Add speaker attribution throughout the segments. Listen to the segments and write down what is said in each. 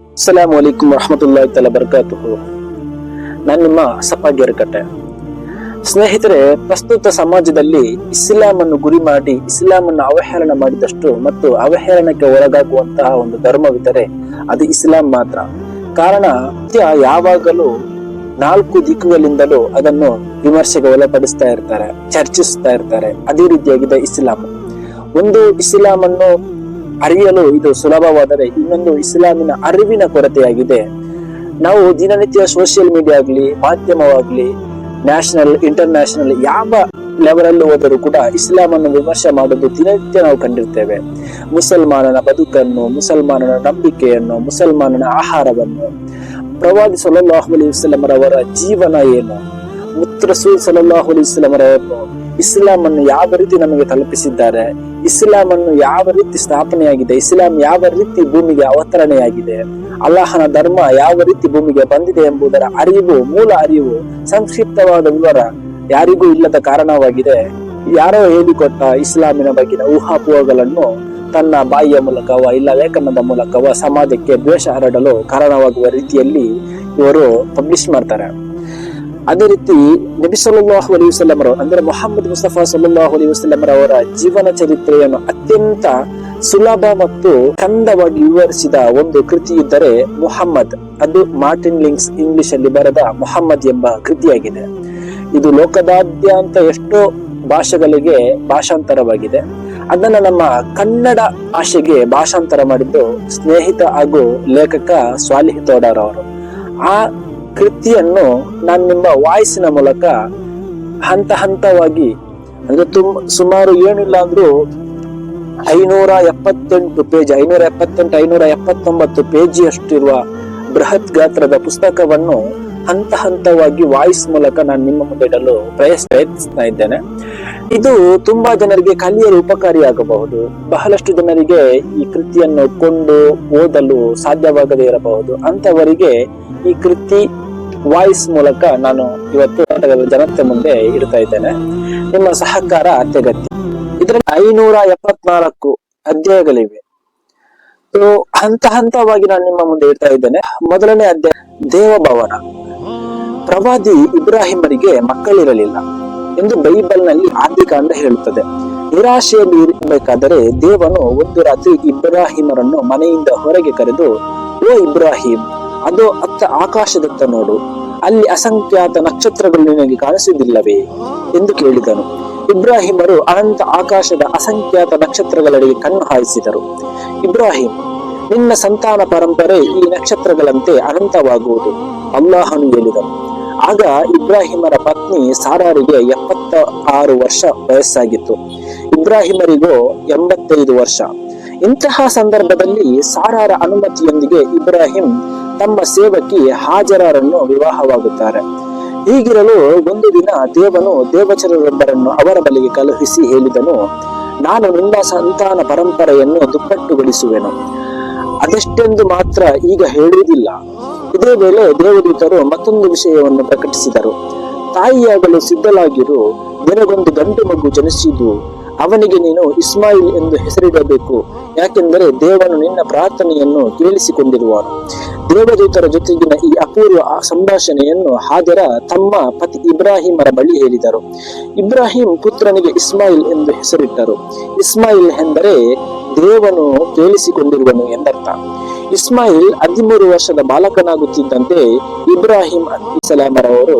Speaker 1: ಅಸ್ಸಲಾಂ ವಲೈಕುಮ್ ರಹಮತುಲ್ಲಾಹಿ ತಲ ಬರ್ಕಾತುಹು ನಾನು ನಿಮ್ಮ ಸಪಾಗಿಯರಕಟ್ಟೆ ಸ್ನೇಹಿತರೆ, ಪ್ರಸ್ತುತ ಸಮಾಜದಲ್ಲಿ ಇಸ್ಲಾಂ ಅನ್ನು ಗುರಿ ಮಾಡಿ ಇಸ್ಲಾಂ ಅನ್ನು ಅವಹೇಳನ ಮಾಡಿದಷ್ಟು ಮತ್ತು ಅವಹೇಳನಕ್ಕೆ ಒಳಗಾಗುವಂತಹ ಒಂದು ಧರ್ಮವಿದ್ದರೆ ಅದು ಇಸ್ಲಾಂ ಮಾತ್ರ. ಕಾರಣ ಯಾವಾಗಲೂ ನಾಲ್ಕು ದಿಕ್ಕುಗಳಿಂದಲೂ ಅದನ್ನು ವಿಮರ್ಶೆಗೆ ಒಳಪಡಿಸ್ತಾ ಇರ್ತಾರೆ, ಚರ್ಚಿಸ್ತಾ ಇರ್ತಾರೆ. ಅದೇ ರೀತಿಯಾಗಿದೆ ಇಸ್ಲಾಂ. ಒಂದು ಇಸ್ಲಾಂ ಅನ್ನು ಅರಿಯಲು ಇದು ಸುಲಭವಾದರೆ ಇನ್ನೊಂದು ಇಸ್ಲಾಮಿನ ಅರಿವಿನ ಕೊರತೆಯಾಗಿದೆ. ನಾವು ದಿನನಿತ್ಯ ಸೋಷಿಯಲ್ ಮೀಡಿಯಾ ಆಗಲಿ, ಮಾಧ್ಯಮವಾಗಲಿ ನ್ಯಾಷನಲ್ ಇಂಟರ್ನ್ಯಾಷನಲ್ ಯಾವ ಲೆವೆಲಲ್ಲಿ ಹೋದರೂ ಕೂಡ ಇಸ್ಲಾಂ ಅನ್ನು ವಿಮರ್ಶೆ ಮಾಡೋದು ದಿನನಿತ್ಯ ನಾವು ಕಂಡಿರ್ತೇವೆ. ಮುಸಲ್ಮಾನನ ಬದುಕನ್ನು, ಮುಸಲ್ಮಾನನ ನಂಬಿಕೆಯನ್ನು, ಮುಸಲ್ಮಾನನ ಆಹಾರವನ್ನು, ಪ್ರವಾದಿ ಸಲ್ಲಲ್ಲಾಹು ಅಲೈಹಿ ವಸಲ್ಲಂ ರವರ ಜೀವನ ಏನು ಮುತ್ರಸೂಲ್ ಸಲ್ಲಲ್ಲಾಹು ಅಲೈಹಿ ವಸಲ್ಲಂ ರವರನ್ನು ಇಸ್ಲಾಂ ಅನ್ನು ಯಾವ ರೀತಿ ನಮಗೆ ತಲುಪಿಸಿದ್ದಾರೆ ಇಸ್ಲಾಂ ಅನ್ನು ಯಾವ ರೀತಿ ಸ್ಥಾಪನೆಯಾಗಿದೆ, ಇಸ್ಲಾಂ ಯಾವ ರೀತಿ ಭೂಮಿಗೆ ಅವತರಣೆಯಾಗಿದೆ, ಅಲ್ಲಾಹನ ಧರ್ಮ ಯಾವ ರೀತಿ ಭೂಮಿಗೆ ಬಂದಿದೆ ಎಂಬುದರ ಅರಿವು, ಮೂಲ ಅರಿವು, ಸಂಕ್ಷಿಪ್ತವಾದ ವಿವರ ಯಾರಿಗೂ ಇಲ್ಲದ ಕಾರಣವಾಗಿದೆ. ಯಾರೋ ಹೇಳಿಕೊಟ್ಟ ಇಸ್ಲಾಮಿನ ಬಗ್ಗೆ ಊಹಾಪೋಹಗಳನ್ನು ತನ್ನ ಬಾಯಿಯ ಮೂಲಕವ ಇಲ್ಲ ಲೇಖನದ ಮೂಲಕವ ಸಮಾಜಕ್ಕೆ ದ್ವೇಷ ಹರಡಲು ಕಾರಣವಾಗುವ ರೀತಿಯಲ್ಲಿ ಇವರು ಪಬ್ಲಿಷ್ ಮಾಡ್ತಾರೆ. ಅದೇ ರೀತಿ ನಬಿ ಸಲ್ಲಲ್ಲಾಹು ಅಲಿ ವಸಲ್ಲಂ ರವರು ಅಂದ್ರೆ ಮೊಹಮ್ಮದ್ ಮುಸ್ತಫಾ ಸಲ್ಲಲ್ಲಾಹು ಅಲಿ ರವರ ಜೀವನ ಚರಿತ್ರೆಯನ್ನು ಅತ್ಯಂತ ಸುಲಭ ಮತ್ತು ಕಂದವಾಗಿ ವಿವರಿಸಿದ ಒಂದು ಕೃತಿ ಇದ್ದರೆ ಮುಹಮ್ಮದ್. ಅದು ಮಾರ್ಟಿನ್ ಲಿಂಕ್ಸ್ ಇಂಗ್ಲಿಷ್ ಅಲ್ಲಿ ಬರೆದ ಮೊಹಮ್ಮದ್ ಎಂಬ ಕೃತಿಯಾಗಿದೆ. ಇದು ಲೋಕದಾದ್ಯಂತ ಎಷ್ಟೋ ಭಾಷೆಗಳಿಗೆ ಭಾಷಾಂತರವಾಗಿದೆ. ಅದನ್ನ ನಮ್ಮ ಕನ್ನಡ ಭಾಷೆಗೆ ಭಾಷಾಂತರ ಮಾಡಿದ್ದು ಸ್ನೇಹಿತ ಹಾಗೂ ಲೇಖಕ ಸ್ವಾಲಿಹ್ ತೋಡಾರ್ ಅವರು ಆ ಕೃತಿಯನ್ನು ನಾನು ನಿಮ್ಮ ವಾಯ್ಸಿನ ಮೂಲಕ ಹಂತ ಹಂತವಾಗಿ, ಅಂದ್ರೆ ತುಂಬ ಸುಮಾರು ಏನಿಲ್ಲ ಅಂದ್ರೂ ಐನೂರ ಎಪ್ಪತ್ತೆಂಟು ಪೇಜ್, ಐನೂರ ಎಪ್ಪತ್ತೆಂಟು, ಐನೂರ ಎಪ್ಪತ್ತೊಂಬತ್ತು ಪೇಜಿಯಷ್ಟಿರುವ ಬೃಹತ್ ಗಾತ್ರದ ಪುಸ್ತಕವನ್ನು ಹಂತ ಹಂತವಾಗಿ ವಾಯ್ಸ್ ಮೂಲಕ ನಾನು ನಿಮ್ಮ ಮುಂದೆ ಇಡಲು ಪ್ರಯತ್ನ ಪ್ರಯತ್ನಿಸ್ತಾ ಇದ್ದೇನೆ. ಇದು ತುಂಬಾ ಜನರಿಗೆ ಕಲಿಯಲು ಉಪಕಾರಿಯಾಗಬಹುದು. ಬಹಳಷ್ಟು ಜನರಿಗೆ ಈ ಕೃತಿಯನ್ನು ಕೊಂಡು ಓದಲು ಸಾಧ್ಯವಾಗದೇ ಇರಬಹುದು. ಅಂತವರಿಗೆ ಈ ಕೃತಿ ವಾಯ್ಸ್ ಮೂಲಕ ನಾನು ಇವತ್ತು ಜನತೆ ಮುಂದೆ ಇಡ್ತಾ ಇದ್ದೇನೆ. ನಿಮ್ಮ ಸಹಕಾರ ಅತ್ಯಗತ್ಯ. ಇದರಲ್ಲಿ ಐನೂರ ಎಪ್ಪತ್ನಾಲ್ಕು ಅಧ್ಯಾಯಗಳಿವೆ. ಹಂತ ಹಂತವಾಗಿ ನಾನು ನಿಮ್ಮ ಮುಂದೆ ಇಡ್ತಾ ಇದ್ದೇನೆ. ಮೊದಲನೇ ಅಧ್ಯಾಯ ದೇವಭವನ ಪ್ರವಾದಿ ಇಬ್ರಾಹಿಮರಿಗೆ ಮಕ್ಕಳಿರಲಿಲ್ಲ ಎಂದು ಬೈಬಲ್ನಲ್ಲಿ ಆದಿಕಾಂಡ ಹೇಳುತ್ತದೆ. ನಿರಾಶೆಯಲ್ಲಿ ಇರಬೇಕಾದರೆ ದೇವನು ಒಂದು ರಾತ್ರಿ ಇಬ್ರಾಹಿಮರನ್ನು ಮನೆಯಿಂದ ಹೊರಗೆ ಕರೆದು, ಓ ಇಬ್ರಾಹಿಂ ಅದು ಅತ್ತ ಆಕಾಶದತ್ತ ನೋಡು. ಅಲ್ಲಿ ಅಸಂಖ್ಯಾತ ನಕ್ಷತ್ರಗಳು ನಿನಗೆ ಕಾಣಿಸುವುದಿಲ್ಲವೇ? ಎಂದು ಕೇಳಿದನು. ಇಬ್ರಾಹಿಮರು ಅನಂತ ಆಕಾಶದ ಅಸಂಖ್ಯಾತ ನಕ್ಷತ್ರಗಳೆಡೆಗೆ ಕಣ್ಣು ಹಾಯಿಸಿದರು. ಇಬ್ರಾಹಿಂ ನಿನ್ನ ಸಂತಾನ ಪರಂಪರೆ ಈ ನಕ್ಷತ್ರಗಳಂತೆ ಅನಂತವಾಗುವುದು, ಅಲ್ಲಾಹನು ಹೇಳಿದನು. ಆಗ ಇಬ್ರಾಹಿಮರ ಪತ್ನಿ ಸಾರಾರಿಗೆ ಎಪ್ಪತ್ತ ಆರು ವರ್ಷ ವಯಸ್ಸಾಗಿತ್ತು. ಇಬ್ರಾಹಿಮರಿಗೂ ಎಂಬತ್ತೈದು ವರ್ಷ. ಇಂತಹ ಸಂದರ್ಭದಲ್ಲಿ ಸಾರಾರ ಅನುಮತಿಯೊಂದಿಗೆ ಇಬ್ರಾಹಿಂ ತಮ್ಮ ಸೇವಕಿ ಹಾಜರರನ್ನು ವಿವಾಹವಾಗುತ್ತಾರೆ. ಹೀಗಿರಲು ಒಂದು ದಿನ ದೇವನು ದೇವಚರರೊಬ್ಬರನ್ನು ಅವರ ಬಳಿಗೆ ಕಳುಹಿಸಿ ಹೇಳಿದನು, ನಾನು ನಿನ್ನ ಸಂತಾನ ಪರಂಪರೆಯನ್ನು ದುಪ್ಪಟ್ಟುಗೊಳಿಸುವೆನು. ಅದೆಷ್ಟೆಂದು ಮಾತ್ರ ಈಗ ಹೇಳುವುದಿಲ್ಲ. ಇದೇ ವೇಳೆ ದೇವದೂತರು ಮತ್ತೊಂದು ವಿಷಯವನ್ನು ಪ್ರಕಟಿಸಿದರು. ತಾಯಿಯಾಗಲು ಸಿದ್ಧಲಾಗಿರು ನಿನಗೊಂದು ಗಂಡು ಮಗು ಜನಿಸಿದು ಅವನಿಗೆ ನೀನು ಇಸ್ಮಾಯಿಲ್ ಎಂದು ಹೆಸರಿಡಬೇಕು. ಯಾಕೆಂದರೆ ದೇವನು ನಿನ್ನ ಪ್ರಾರ್ಥನೆಯನ್ನು ಕೇಳಿಸಿಕೊಂಡಿರುವನು. ದೇವದೂತರ ಜೊತೆಗಿನ ಈ ಅಪೂರ್ವ ಸಂಭಾಷಣೆಯನ್ನು ಹಾಜರ ತಮ್ಮ ಪತಿ ಇಬ್ರಾಹಿಮರ ಬಳಿ ಹೇಳಿದರು. ಇಬ್ರಾಹಿಂ ಪುತ್ರನಿಗೆ ಇಸ್ಮಾಯಿಲ್ ಎಂದು ಹೆಸರಿಟ್ಟರು. ಇಸ್ಮಾಯಿಲ್ ಎಂದರೆ ದೇವನು ಕೇಳಿಸಿಕೊಂಡಿರುವನು ಎಂದರ್ಥ. ಇಸ್ಮಾಯಿಲ್ ಹದಿಮೂರು ವರ್ಷದ ಬಾಲಕನಾಗುತ್ತಿದ್ದಂತೆ ಇಬ್ರಾಹಿಂ ಅಲಿಸಲಾಮರವರು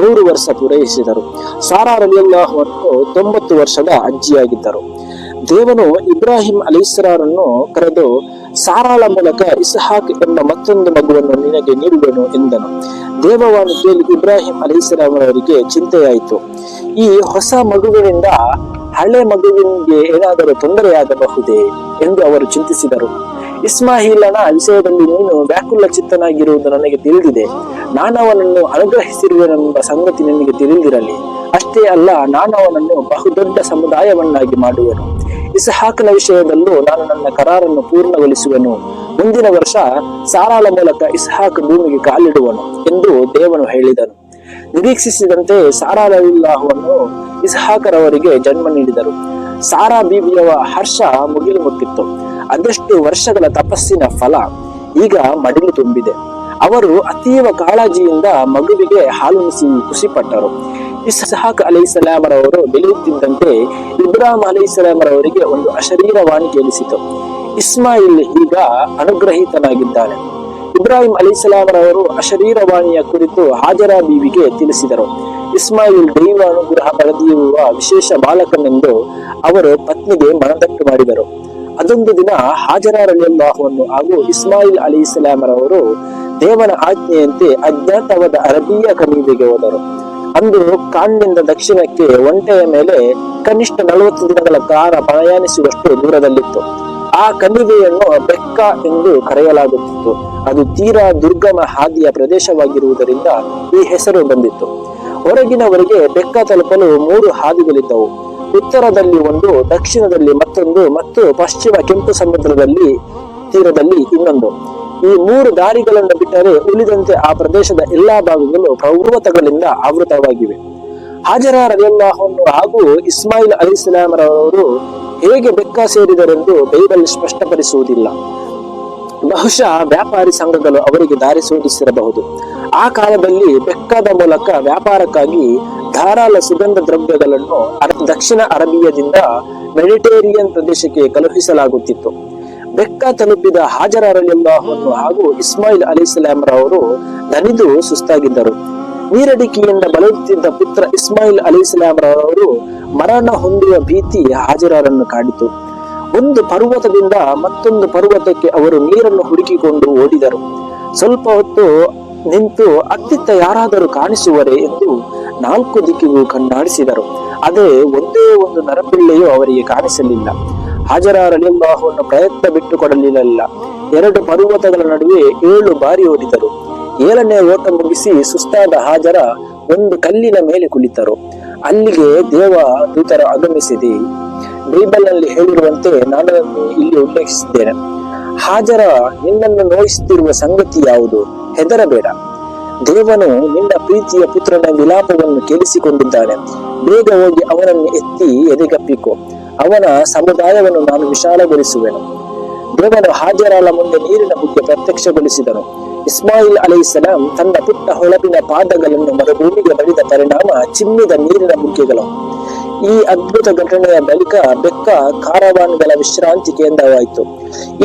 Speaker 1: ನೂರು ವರ್ಷ ಪೂರೈಸಿದರು. ಸಾರಾ ರಲಿಯಲ್ಲಾಹುವನ್ನು ತೊಂಬತ್ತು ವರ್ಷದ ಅಜ್ಜಿಯಾಗಿದ್ದರು. ದೇವನು ಇಬ್ರಾಹಿಂ ಅಲಿಸ್ರಾರನ್ನು ಕರೆದು, ಸಾರಾಳ ಮೂಲಕ ಇಸ್ಹಾಕ್ ಎಂಬ ಮತ್ತೊಂದು ಮಗುವನ್ನು ನಿನಗೆ ನೀಡುವೆನು ಎಂದನು. ದೇವವಾಣಿ ಕೇಳಿ ಇಬ್ರಾಹಿಂ ಅಲಿಸ್ಲಾಮರವರಿಗೆ ಚಿಂತೆಯಾಯಿತು. ಈ ಹೊಸ ಮಗುವಿನಿಂದ ಹಳೆ ಮಗುವಿನಿಗೆ ಏನಾದರೂ ತೊಂದರೆಯಾಗಬಹುದೇ? ಎಂದು ಅವರು ಚಿಂತಿಸಿದರು. ಇಸ್ಮಾಹಿಲನ ವಿಷಯದಲ್ಲಿ ನೀನು ವ್ಯಾಕುಲ ಚಿತ್ತನಾಗಿರುವುದು ನನಗೆ ತಿಳಿದಿದೆ. ನಾನವನನ್ನು ಅನುಗ್ರಹಿಸಿರುವೆನೆಂಬ ಸಂಗತಿ ನಿನಗೆ ತಿಳಿದಿರಲಿ. ಅಷ್ಟೇ ಅಲ್ಲ ನಾನವನನ್ನು ಬಹುದೊಡ್ಡ ಸಮುದಾಯವನ್ನಾಗಿ ಮಾಡುವೆನು. ಇಸಹಾಕನ ವಿಷಯದಲ್ಲೂ ನಾನು ನನ್ನ ಕರಾರನ್ನು ಪೂರ್ಣಗೊಳಿಸುವೆನು. ಮುಂದಿನ ವರ್ಷ ಸಾರಾಳ ಮೂಲಕ ಇಸ್ಹಾಕ್ ಭೂಮಿಗೆ ಕಾಲಿಡುವನು ಎಂದು ದೇವನು ಹೇಳಿದನು. ನಿರೀಕ್ಷಿಸಿದಂತೆ ಸಾರಾಲವಿಲ್ಲಾಹವನ್ನು ಇಸ್ಹಾಕರವರಿಗೆ ಜನ್ಮ ನೀಡಿದರು. ಸಾರಾ ಬೀಬಿಯವ ಹರ್ಷ ಮುಗಿಲು ಮುಟ್ಟಿತ್ತು. ಅದೆಷ್ಟು ವರ್ಷಗಳ ತಪಸ್ಸಿನ ಫಲ. ಈಗ ಮಡಿಲು ತುಂಬಿದೆ. ಅವರು ಅತೀವ ಕಾಳಜಿಯಿಂದ ಮಗುವಿಗೆ ಹಾಲುಣಿಸಿ ಖುಷಿಪಟ್ಟರು ಇಸ್ಹಾಕ್ ಅಲೈಸಲಾಮರವರು ಬೆಳೆಯುತ್ತಿದ್ದಂತೆ ಇಬ್ರಾಹಿಂ ಅಲೈಸಲಾಮರವರಿಗೆ ಒಂದು ಅಶರೀರವಾಣಿ ಕೇಳಿಸಿತು. ಇಸ್ಮಾಯಿಲ್ ಈಗ ಅನುಗ್ರಹಿತನಾಗಿದ್ದಾನೆ. ಇಬ್ರಾಹಿಂ ಅಲಿಸಲಾಮರವರು ಅಶರೀರವಾಣಿಯ ಕುರಿತು ಹಾಜರಾ ಬೀವಿಗೆ ತಿಳಿಸಿದರು. ಇಸ್ಮಾಯಿಲ್ ದೈವ ಅನುಗ್ರಹ ವಿಶೇಷ ಬಾಲಕನೆಂದು ಅವರು ಪತ್ನಿಗೆ ಮನದಟ್ಟು ಮಾಡಿದರು. ಅದೊಂದು ದಿನ ಹಾಜರಾರಲಿಲ್ಲಾಹವನ್ನು ಹಾಗೂ ಇಸ್ಮಾಯಿಲ್ ಅಲಿ ಇಸ್ಲಾಮರವರು ದೇವನ ಆಜ್ಞೆಯಂತೆ ಅಜ್ಞಾತವಾದ ಅರಬಿಯ ಖರೀದಿಗೆ ಹೋದರು. ಅಂದು ಕಾಣ್ನಿಂದ ದಕ್ಷಿಣಕ್ಕೆ ಒಂಟೆಯ ಮೇಲೆ ಕನಿಷ್ಠ ನಲವತ್ತು ದಿನಗಳ ಕಾಲ ಪ್ರಯಾಣಿಸುವಷ್ಟು ದೂರದಲ್ಲಿತ್ತು. ಆ ಕಣಿವೆಯನ್ನು ಬೆಕ್ಕ ಎಂದು ಕರೆಯಲಾಗುತ್ತಿತ್ತು. ಅದು ತೀರಾ ದುರ್ಗಮ ಹಾದಿಯ ಪ್ರದೇಶವಾಗಿರುವುದರಿಂದ ಈ ಹೆಸರು ಬಂದಿತ್ತು. ಹೊರಗಿನವರೆಗೆ ಬೆಕ್ಕ ತಲುಪಲು ಮೂರು ಹಾದಿಗಳಿದ್ದವು. ಉತ್ತರದಲ್ಲಿ ಒಂದು, ದಕ್ಷಿಣದಲ್ಲಿ ಮತ್ತೊಂದು ಮತ್ತು ಪಶ್ಚಿಮ ಕೆಂಪು ಸಮುದ್ರದಲ್ಲಿ ತೀರದಲ್ಲಿ ಇನ್ನೊಂದು. ಈ ಮೂರು ದಾರಿಗಳನ್ನು ಬಿಟ್ಟರೆ ಉಳಿದಂತೆ ಆ ಪ್ರದೇಶದ ಎಲ್ಲಾ ಭಾಗಗಳು ಪರ್ವತಗಳಿಂದ ಆವೃತವಾಗಿವೆ. ಹಾಜರ ರಲಿಯಲ್ಲಾಹನ್ನು ಹಾಗೂ ಇಸ್ಮಾಯಿಲ್ ಅಲಿಸ್ಲಾಮರವರು ಹೇಗೆ ಬೆಕ್ಕ ಸೇರಿದರೆಂದು ಬೈಬಲ್ ಸ್ಪಷ್ಟಪಡಿಸುವುದಿಲ್ಲ. ಬಹುಶಃ ವ್ಯಾಪಾರಿ ಸಂಘಗಳು ಅವರಿಗೆ ದಾರಿ ಸೂಚಿಸಿರಬಹುದು. ಆ ಕಾಲದಲ್ಲಿ ಬೆಕ್ಕದ ಮೂಲಕ ವ್ಯಾಪಾರಕ್ಕಾಗಿ ಧಾರಾಳ ಸುಗಂಧ ದ್ರವ್ಯಗಳನ್ನು ದಕ್ಷಿಣ ಅರಬಿಯದಿಂದ ಮೆಡಿಟೇರಿಯನ್ ಪ್ರದೇಶಕ್ಕೆ ಕಳುಹಿಸಲಾಗುತ್ತಿತ್ತು. ಬೆಕ್ಕ ತಲುಪಿದ ಹಾಜರ ರಲಿಯಲ್ಲಾಹನ್ನು ಹಾಗೂ ಇಸ್ಮಾಯಿಲ್ ಅಲಿಸ್ಲಾಮರವರು ದನಿದು ಸುಸ್ತಾಗಿದ್ದರು. ನೀರಡಿಕೆಯಿಂದ ಬಳಲುತ್ತಿದ್ದ ಪುತ್ರ ಇಸ್ಮಾಯಿಲ್ ಅಲಿಸ್ಲಾಮರವರು ಮರಣ ಹೊಂದುವ ಭೀತಿ ಹಾಜರರನ್ನು ಕಾಡಿತು. ಒಂದು ಪರ್ವತದಿಂದ ಮತ್ತೊಂದು ಪರ್ವತಕ್ಕೆ ಅವರು ನೀರನ್ನು ಹುಡುಕಿಕೊಂಡು ಓಡಿದರು. ಸ್ವಲ್ಪ ಹೊತ್ತು ನಿಂತು ಅತ್ತಿತ್ತ ಯಾರಾದರೂ ಕಾಣಿಸುವರೆ ಎಂದು ನಾಲ್ಕು ದಿಕ್ಕಿಗೂ ಕಣ್ಣಾಡಿಸಿದರು. ಅದೇ ಒಂದೇ ಒಂದು ನರಪಿಳ್ಳೆಯು ಅವರಿಗೆ ಕಾಣಿಸಲಿಲ್ಲ. ಹಾಜರಾರಲಿಂಬಾಹುವನ್ನು ಪ್ರಯತ್ನ ಬಿಟ್ಟು ಕೊಡಲಿಲ್ಲ ಎರಡು ಪರ್ವತಗಳ ನಡುವೆ ಏಳು ಬಾರಿ ಓಡಿದರು. ಏಳನೇ ಓಟ ಮುಗಿಸಿ ಸುಸ್ತಾದ ಹಾಜರ ಒಂದು ಕಲ್ಲಿನ ಮೇಲೆ ಕುಳಿತರು. ಅಲ್ಲಿಗೆ ದೇವ ದೂತರ ಆಗಮಿಸಿದೆ. ಬೈಬಲ್ನಲ್ಲಿ ಹೇಳಿರುವಂತೆ ನಾನು ಇಲ್ಲಿ ಉಲ್ಲೇಖಿಸಿದ್ದೇನೆ. ಹಾಜರ ನಿನ್ನನ್ನು ನೋಯಿಸುತ್ತಿರುವ ಸಂಗತಿ ಯಾವುದು? ಹೆದರಬೇಡ. ದೇವನು ನಿನ್ನ ಪ್ರೀತಿಯ ಪುತ್ರನ ವಿಲಾಪವನ್ನು ಕೇಳಿಸಿಕೊಂಡಿದ್ದಾನೆ. ಬೇಗ ಹೋಗಿ ಅವನನ್ನು ಎತ್ತಿ ಎದೆಗಪ್ಪಿಕೊ. ಅವನ ಸಮುದಾಯವನ್ನು ನಾನು ವಿಶಾಲಗೊಳಿಸುವೆನು. ದೇವನು ಹಾಜರಾಳ ಮುಂದೆ ನೀರಿನ ಬಗ್ಗೆ ಪ್ರತ್ಯಕ್ಷಗೊಳಿಸಿದನು. ಇಸ್ಮಾಯಿಲ್ ಅಲೈಸಲಾಂ ತನ್ನ ಪುಟ್ಟ ಹೊಳಪಿನ ಪಾದಗಳನ್ನು ಮರುಭೂಮಿಗೆ ಬಡಿದ ಪರಿಣಾಮ ಚಿಮ್ಮಿದ ನೀರಿನ ಮುಖ್ಯಗಳು ಈ ಅದ್ಭುತ ಘಟನೆಯ ಬಳಿಕ ಬೆಕ್ಕ ಕಾರವಾನ್ಗಳ ವಿಶ್ರಾಂತಿ ಕೇಂದ್ರವಾಯಿತು.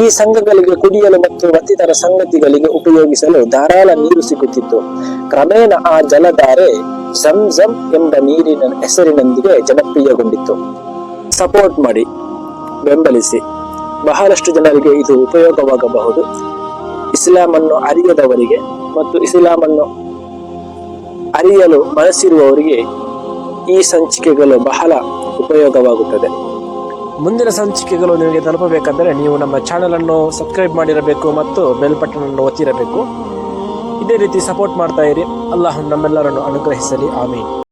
Speaker 1: ಈ ಸಂಘಗಳಿಗೆ ಕುಡಿಯಲು ಮತ್ತು ಮತ್ತಿತರ ಸಂಗತಿಗಳಿಗೆ ಉಪಯೋಗಿಸಲು ಧಾರಾಳ ನೀರು ಸಿಗುತ್ತಿತ್ತು. ಕ್ರಮೇಣ ಆ ಜಲಧಾರೆ ಜಮ್ ಜಮ್ ಎಂಬ ನೀರಿನ ಹೆಸರಿನೊಂದಿಗೆ ಜನಪ್ರಿಯಗೊಂಡಿತ್ತು. ಸಪೋರ್ಟ್ ಮಾಡಿ ಬೆಂಬಲಿಸಿ. ಬಹಳಷ್ಟು ಜನರಿಗೆ ಇದು ಉಪಯೋಗವಾಗಬಹುದು. ಇಸ್ಲಾಂ ಅನ್ನು ಅರಿಯದವರಿಗೆ ಮತ್ತು ಇಸ್ಲಾಂ ಅನ್ನು ಅರಿಯಲು ಬಯಸಿರುವವರಿಗೆ ಈ ಸಂಚಿಕೆಗಳು ಬಹಳ ಉಪಯೋಗವಾಗುತ್ತದೆ.
Speaker 2: ಮುಂದಿನ ಸಂಚಿಕೆಗಳು ನಿಮಗೆ ತಲುಪಬೇಕೆಂದರೆ ನೀವು ನಮ್ಮ ಚಾನೆಲ್ ಅನ್ನು ಸಬ್ಸ್ಕ್ರೈಬ್ ಮಾಡಿರಬೇಕು ಮತ್ತು ಬೆಲ್ ಬಟನ್ ಅನ್ನು ಒತ್ತಿರಬೇಕು. ಇದೇ ರೀತಿ ಸಪೋರ್ಟ್ ಮಾಡ್ತಾ ಇರಿ. ಅಲ್ಲಾಹ್ ನಮ್ಮೆಲ್ಲರನ್ನು ಅನುಗ್ರಹಿಸಲಿ. ಆಮೀನ್.